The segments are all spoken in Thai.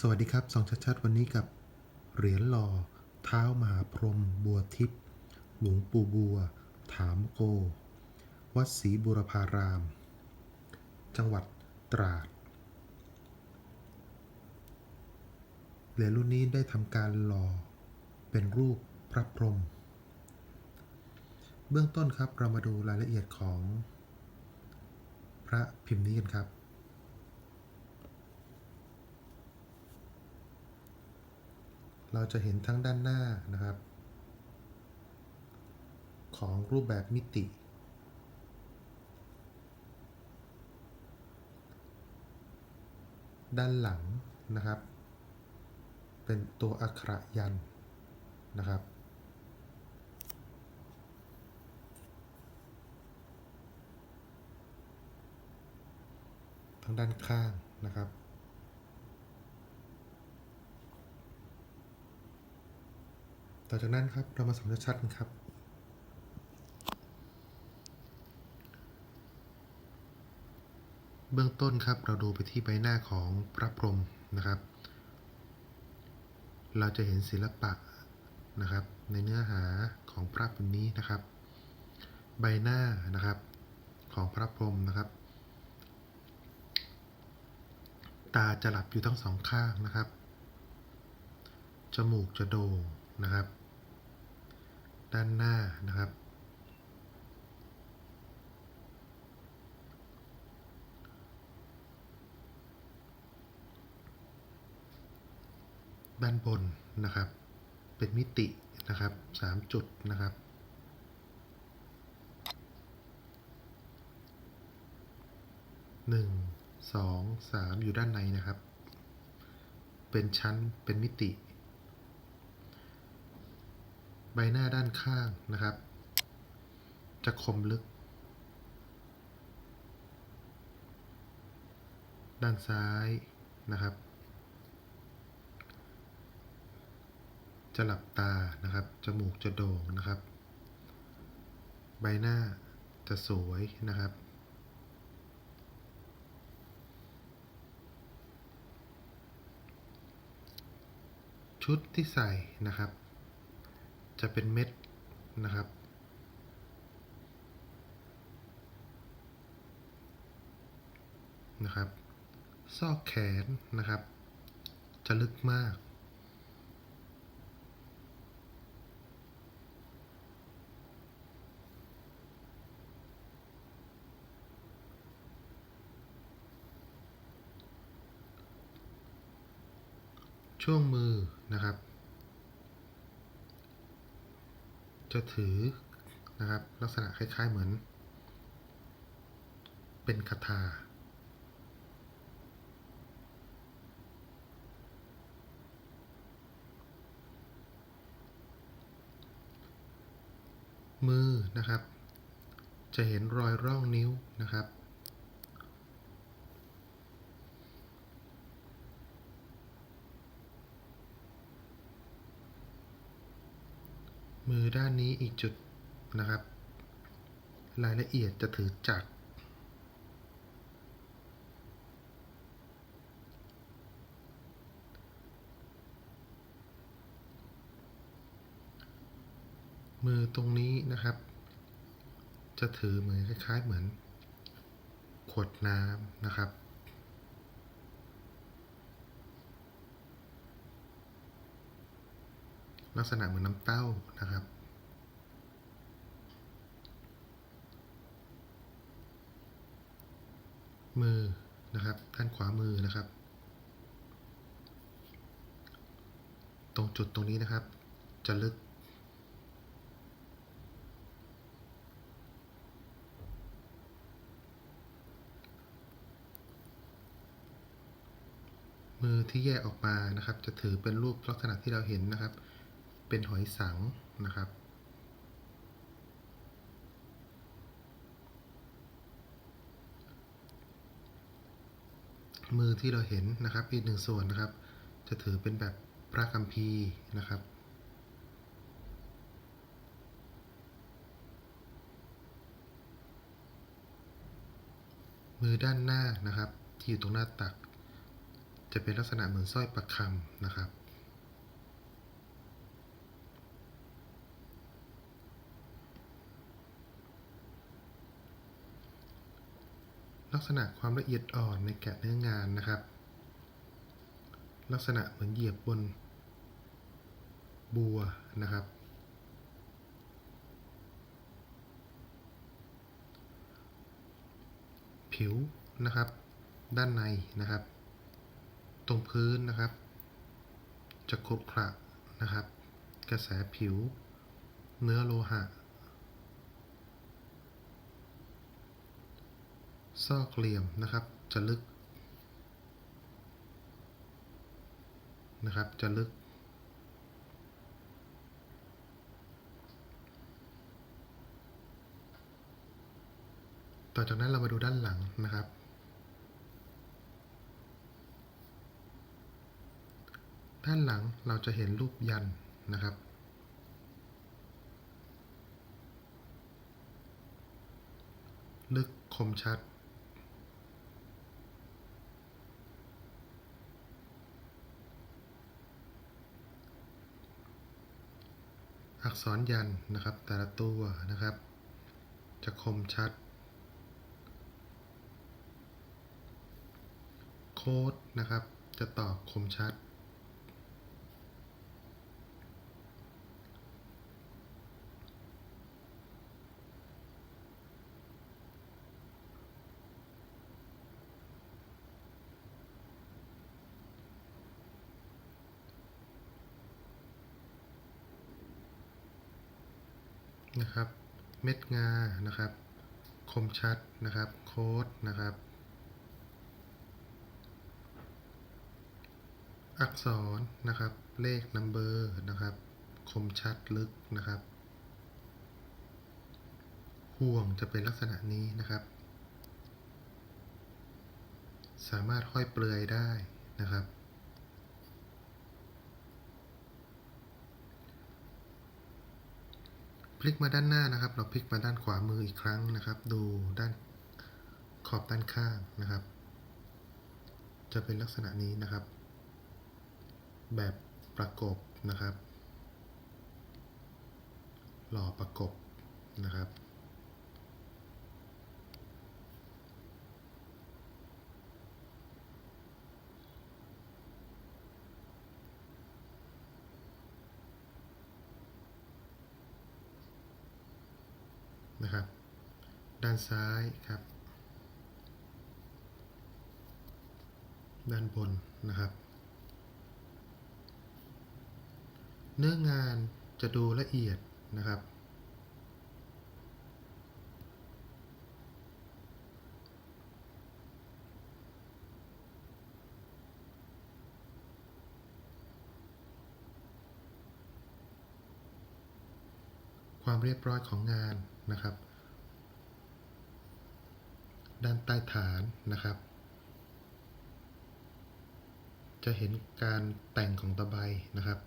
สวัสดีครับสองชัดๆวันนี้กับเหรียญหล่อ เท้ามหาพรหมบัวทิพย์หลวงปู่บัว ถามโก วัดศรีบุรพาราม จังหวัดตราด เหรียญรุ่นนี้ได้ทำการหล่อ เป็นรูปพระพรหมเบื้องต้นครับเรามาดูรายละเอียดของ พระพิมพ์นี้กันครับ เราจะเห็นทั้งด้านหน้านะครับ ของรูปแบบมิติ ด้านหลังนะครับ เป็นตัวอักขระยันนะครับทั้งด้านข้างนะครับ ต่อจากนั้นครับเรามาสองชัดๆกันครับ เบื้องต้นครับเราดูไปที่ใบหน้าของพระพรหมนะครับ เราจะเห็นศิลปะนะครับ ในเนื้อหาของพระพิมพ์นี้นะครับ ใบหน้านะครับของพระพรหมนะครับ ตาจะหลับอยู่ทั้งสองข้างนะครับ จมูกจะโด่ง นะครับ ด้านหน้านะครับ ด้านบนนะครับ เป็นมิตินะครับสามจุดนะครับหนึ่งสองสามอยู่ด้านในนะครับ เป็นชั้นเป็นมิติ ใบหน้าด้านข้างนะครับ จะคมลึก ด้านซ้ายนะครับ จะหลับตานะครับ จมูกจะโด่งนะครับ ใบหน้าจะสวยนะครับชุดที่ใส่นะครับ จะเป็นเม็ดนะครับ นะครับ ซอกแขนนะครับ จะลึกมากช่วงมือนะครับ จะถือนะครับ ลักษณะคล้าย ๆ เหมือน เป็นคาถามือนะครับ จะเห็นรอยร่องนิ้วนะครับ มือด้านนี้อีกจุดนะครับ รายละเอียดจะถือจักรมือตรงนี้นะครับ จะถือเหมือนคล้ายๆเหมือน ขวดน้ำนะครับ ลักษณะเหมือนน้ำเต้านะครับ มือนะครับด้านขวามือนะครับ ตรงจุดตรงนี้นะครับ จะลึก มือที่แยกออกมานะครับ จะถือเป็นรูปลักษณะที่เราเห็นนะครับ เป็นหอยสังนะครับ มือที่เราเห็นนะครับอีกหนึ่งส่วนนะครับ จะถือเป็นแบบพระคัมภีร์นะครับมือด้านหน้านะครับ ที่อยู่ตรงหน้าตัก จะเป็นลักษณะเหมือนสร้อยประคำนะครับ ลักษณะความละเอียดอ่อนในแกะเนื้องานนะครับ ลักษณะเหมือนเหยียบบนบัวนะครับ ผิวนะครับ ด้านในนะครับ ตรงพื้นนะครับ จะขรุขระนะครับ กระแสผิว เนื้อโลหะ ซอกเหลี่ยมนะครับ จะลึกนะครับ จะลึก ต่อจากนั้นเรามาดูด้านหลังนะครับ ด้านหลังเราจะเห็นรูปยันนะครับ ลึกคมชัด กษรยันนะครับ แต่ละตัวนะครับ จะคมชัด โค้ดนะครับ จะตอบคมชัด นะครับ เม็ดงานะครับ คมชัดนะครับ โค้ดนะครับ อักษรนะครับ เลขนัมเบอร์นะครับ คมชัดลึกนะครับ ห่วงจะเป็นลักษณะนี้นะครับ สามารถห้อยเปลือยได้นะครับ ลิกมาด้านหน้านะครับ เราพลิกมาด้านขวามืออีกครั้งนะครับ ดูด้านขอบด้านข้างนะครับ จะเป็นลักษณะนี้นะครับ แบบประกบนะครับ หล่อประกบนะครับนะครับ ด้านซ้ายครับ ด้านบนนะครับ เนื้องานจะดูละเอียดนะครับ ความเรียบร้อยของงานนะครับ ด้านใต้ฐานนะครับ จะเห็นการแต่งของตะไบนะครับ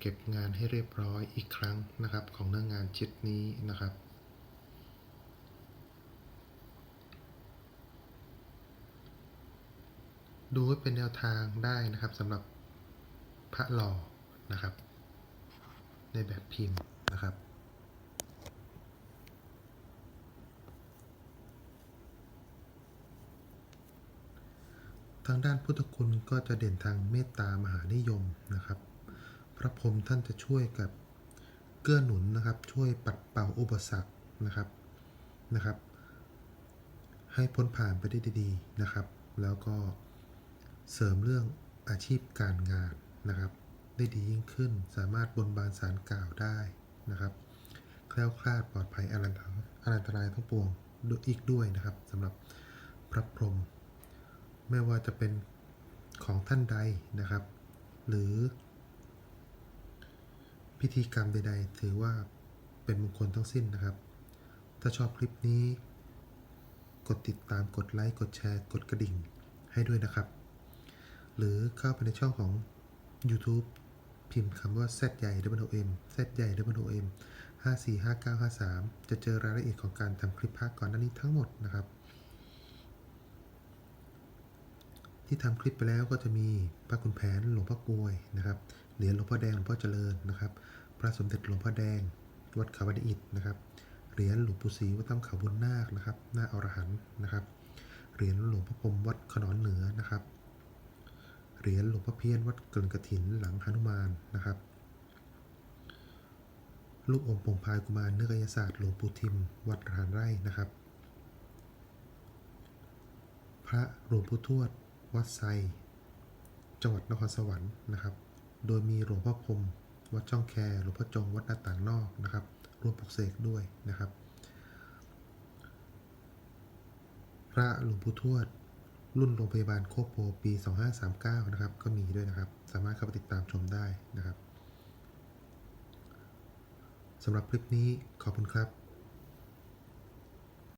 เก็บงานให้เรียบร้อยอีกครั้งนะครับ ของเนื้องานชิ้นนี้นะครับดูไว้เป็นแนวทางได้นะครับสำหรับพระหล่อนะครับ ในแบบพิมพ์ นะครับ ทางด้านพุทธคุณก็จะเด่นทางเมตตามหานิยมนะครับ พระพรหมท่านจะช่วยกับเกื้อหนุนนะครับ ช่วยปัดเป่าอุปสรรคนะครับนะครับ ให้พ้นผ่านไปได้ดีๆนะครับ แล้วก็เสริมเรื่องอาชีพการงานนะครับ ได้ดียิ่งขึ้นสามารถบนบานสารกล่าวได้ นะครับแคล้วคลาดปลอดภัยอันตอนันตรายทั้งปวงด้วยอีกด้วยนะครับสำหรับพระพรหมไม่ว่าจะเป็นของท่านใดนะครับ หรือ พิธีกรรมใด ๆ ถือว่าเป็นมงคลทั้งสิ้นนะครับ ถ้าชอบคลิปนี้ กดติดตามกดไลค์กดแชร์กดกระดิ่งให้ด้วยนะครับ หรือเข้าไปในช่องของ YouTube พิมพ์คำว่า Z ใหญ่ W M Z ใหญ่ W M 545953 จะเจอรายละเอียดของการทำคลิปภาคก่อนหน้านี้ทั้งหมดนะครับ ที่ทำคลิปไปแล้วก็จะมีพระคุณแผนหลวงพ่อกลวยนะครับเหรียญหลวงพ่อแดงหลวงพ่อเจริญนะครับ พระสมเด็จหลวงพ่อแดง วัดเขาวัดอิฐนะครับเหรียญหลวงปู่ศรีวัดถ้ำเขาบุญนาคนะครับหน้าอรหันนะครับเหรียญหลวงพ่อพรมวัดขนอนเหนือนะครับ เหรียญหลวงพ่อเพี้ยนวัดเกินกระถินหลังหนุมานนะครับ ลูกอมปงพายกุมารเนื้อกายศาสตร์หลวงปู่ทิม วัดรานไร่นะครับ พระหลวงปู่ทวด วัดไซจังหวัดนครสวรรค์นะครับ โดยมีหลวงพ่อพรมวัดช่องแคหลวงพ่อจงวัดหน้าต่างนอกนะครับ รวมปลุกเสกด้วยนะครับ พระหลวงปู่ทวด รุ่นโรงพยาบาลโคโปปี 2539 นะครับ ก็มีด้วยนะครับ สามารถเข้าไปติดตามชมได้นะครับสำหรับคลิปนี้ขอบคุณครับ